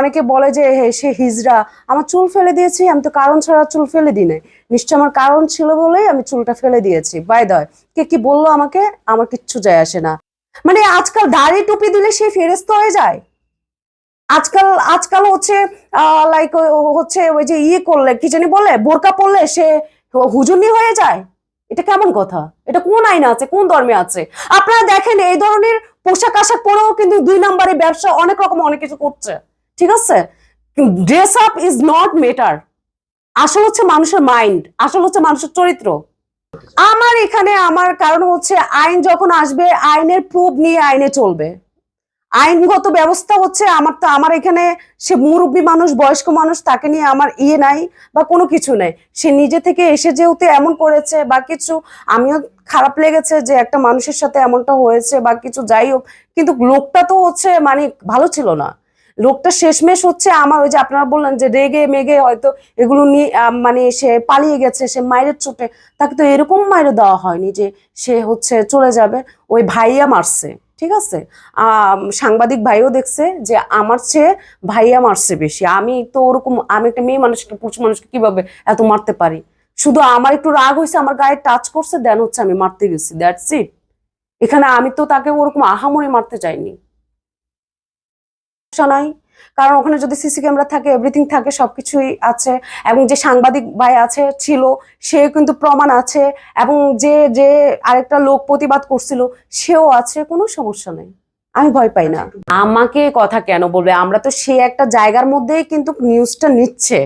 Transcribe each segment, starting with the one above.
অনেকে বলে যে সে হিজড়া, আমার চুল ফেলে দিয়েছি, আমি তো কারণ ছাড়া চুল ফেলে দিই নাই। নিশ্চয় আমার কারণ ছিল বলেই আমি চুলটা ফেলে দিয়েছি। বাই দয় কে কি বলল আমাকে? আমার কিচ্ছু যায় আসে না। মানে আজকাল দাড়ি টুপি দিলে সে ফেরেস্ত হয়ে যায়। আজকাল আজকাল হচ্ছে লাইক হচ্ছে ওই যে ইয়ে করলে, কি জানি বলে, বোরকা পরলে সে হুজুনি হয়ে যায়। এটা কেমন কথা? এটা কোন আইনে আছে? কোন ধর্মে আছে? আপনারা দেখেন, এই ধরনের পোশাক আশাক পরেও কিন্তু দুই নম্বরে ব্যবসা অনেক রকম অনেক কিছু করছে। ঠিক আছে? Dress up is not matter আসল হচ্ছে মানুষের মাইন্ড আসল হচ্ছে মানুষের চরিত্র। আমার এখানে আমার কারণ হচ্ছে আইন যখন আসবে, আইনের প্রুফ নিয়ে আইনে চলবে। আইনগত ব্যবস্থা হচ্ছে আমার তো, আমার এখানে সে মুরব্বী মানুষ, বয়স্ক মানুষ, তাকে নিয়ে আমার ইয়ে নাই বা কোনো কিছু নেই। সে নিজে থেকে এসে যেহেতু এমন করেছে বা কিছু, আমিও খারাপ লেগেছে যে একটা মানুষের সাথে এমনটা হয়েছে বা কিছু যাই হোক, কিন্তু লোকটা তো হচ্ছে মানে ভালো ছিল না। লোকটা শেষমেশ হচ্ছে আমার ওই যে আপনারা বললেন যে রেগে মেগে হয়তো এগুলো নিয়ে মানে সে পালিয়ে গেছে, সে মায়ের চোটে, তাকে তো এরকম মায়ের দেওয়া হয়নি যে সে হচ্ছে চলে যাবে, ওই ভাইয়া মারছে, ঠিক আছে? সাংবাদিক ভাইও দেখছে যে আমার চেয়ে ভাইয়া মারছে বেশি, আমি তো ওরকম, আমি একটা মেয়ে মানুষকে পুরুষ মানুষকে কীভাবে এত মারতে পারি? শুধু আমার একটু রাগ হয়েছে, আমার গায়ে টাচ করছে দেন হচ্ছে আমি মারতে গেছি দ্যাটস ইট এখানে আমি তো তাকে ওরকম আহামরি মারতে চাইনি। সমস্যা নাই। কারণ ওখানে যদি সিসি ক্যামেরা থাকে এভরিথিং থাকে, সবকিছুই আছে। এবং যে সাংবাদিক ভাই আছে, ছিল সে কিন্তু প্রমাণ আছে। এবং যে যে আরেকটা লোক প্রতিবাদ করছিল, সেও আছে, কোনো সমস্যা নেই। আমি ভয় পাই না। আমাকে কথা কেন বলবে? আমরা তো সে একটা জায়গার মধ্যেই কিন্তু নিউজটা নিচ্ছে।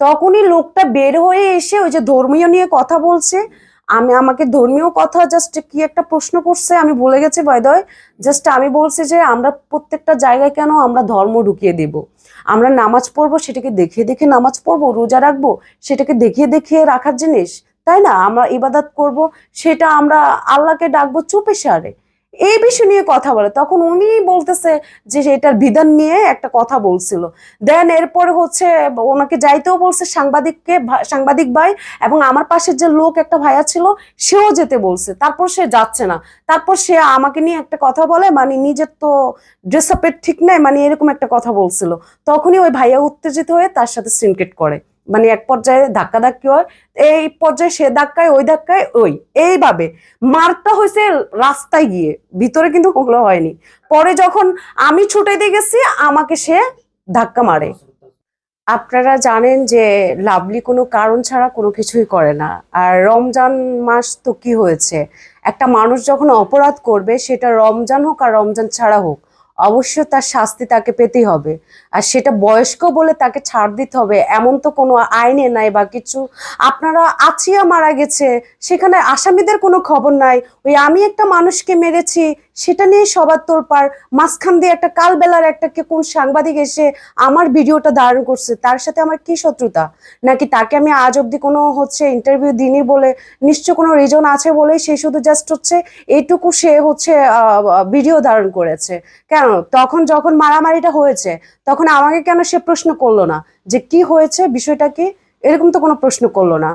তখনই লোকটা বের হয়ে এসে ওই যে ধর্মীয় নিয়ে কথা বলছে আমি আমাকে ধর্মীয় কথা জাস্ট কি একটা প্রশ্ন করছে, আমি বলে গেছি বয়দয় জাস্ট আমি বলছি যে আমরা প্রত্যেকটা জায়গায় কেন আমরা ধর্ম ঢুকিয়ে দেব? আমরা নামাজ পড়ব, সেটাকে দেখিয়ে দেখে নামাজ পড়ব, রোজা রাখব, সেটাকে দেখিয়ে দেখিয়ে রাখার জিনিস, তাই না? আমরা ইবাদত করব, সেটা আমরা আল্লাহকে ডাকবো চুপে সারে এই বিষয় নিয়ে কথা বলে। তখন উনি বলতেছে যে এটার বিধান নিয়ে একটা কথা বলছিল। দেন এরপরে হচ্ছে ওনাকে যাইতেও বলছে সাংবাদিককে সাংবাদিক ভাই এবং আমার পাশের যে লোক একটা ভাইয়া ছিল, সেও যেতে বলছে। তারপর সে যাচ্ছে না। তারপর সে আমাকে নিয়ে একটা কথা বলে মানে নিজের তো ড্রেস আপের ঠিক নাই মানে এরকম একটা কথা বলছিল। তখনই ওই ভাইয়া উত্তেজিত হয়ে তার সাথে সিনকেট করে। মানে এক পর্যায়ে ধাক্কাধাক্কি হয়, এই পর্যায়ে সে ধাক্কায়, ওই ধাক্কায়, ওই। এইভাবে মারটা হয়েছে রাস্তায় গিয়ে, ভিতরে কিন্তু ওগুলো হয়নি। পরে যখন আমি ছুটে দিয়ে গেছি, আমাকে সে ধাক্কা মারে। আপনারা জানেন যে লাভলি কোনো কারণ ছাড়া কোনো কিছুই করে না। আর রমজান মাস তো কি হয়েছে? একটা মানুষ যখন অপরাধ করবে, সেটা রমজান হোক আর রমজান ছাড়া হোক অবশ্যই তার শাস্তি তাকে পেতেই হবে। আর সেটা বয়স্ক বলে তাকে ছাড় দিতে হবে, এমন তো কোনো আইনে নাই বা কিছু। আপনারা আছিয়া মারা গেছে, সেখানে আসামিদের কোনো খবর নাই। ওই আমি একটা মানুষকে মেরেছি সেটা নিয়ে সবার তোলপার মাঝখান দিয়ে একটা কালবেলার একটা কে কোন সাংবাদিক এসে আমার ভিডিওটা ধারণ করছে, তার সাথে আমার কি শত্রুতা? নাকি তাকে আমি আজ অব্দি কোনো হচ্ছে ইন্টারভিউ দিইনি বলে নিশ্চয় কোনো রিজন আছে বলেই সে শুধু জাস্ট হচ্ছে এইটুকু সে হচ্ছে ভিডিও ধারণ করেছে। কেন? তখন যখন মারামারিটা হয়েছে, তখন আমাকে কেন সে প্রশ্ন করল না? যে কি হয়েছে বিষয়টা কি? এরকম তো কোনো প্রশ্ন করল না।